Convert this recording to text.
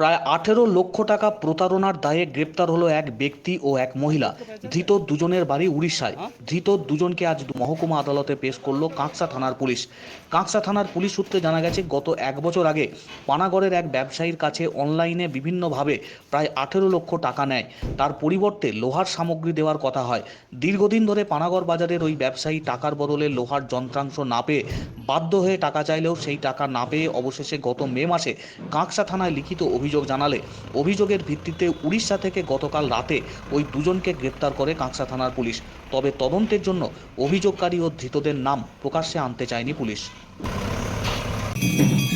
প্রায় আঠেরো লক্ষ টাকা প্রতারণার দায়ে গ্রেপ্তার হলো এক ব্যক্তি ও এক মহিলা। ধৃত দুজনের বাড়ি উড়িষ্যায়। ধৃত দুজনকে আজ মহকুমা আদালতে পেশ করল কাঁকসা থানার পুলিশ। কাঁকসা থানার পুলিশ সূত্রে জানা গেছে, গত এক বছর আগে পানাগড়ের এক ব্যবসায়ীর কাছে অনলাইনে বিভিন্নভাবে প্রায় আঠেরো লক্ষ টাকা নেয়। তার পরিবর্তে লোহার সামগ্রী দেওয়ার কথা হয়। দীর্ঘদিন ধরে পানাগড় বাজারের ওই ব্যবসায়ী টাকার বদলে লোহার যন্ত্রাংশ না পেয়ে বাধ্য হয়ে টাকা চাইলেও সেই টাকা না পেয়ে অবশেষে গত মে মাসে কাঁকসা থানায় লিখিত অভিযোগ জানালে অভিযোগের ভিত্তিতে উড়িষ্যা থেকে গতকাল রাতে ওই দুজনকে গ্রেপ্তার করে কাঁকসা থানার পুলিশ তবে তদন্তের জন্য অভিযোগকারী ও ধৃতদের নাম প্রকাশ্যে আনতে চায়নি পুলিশ Thank you.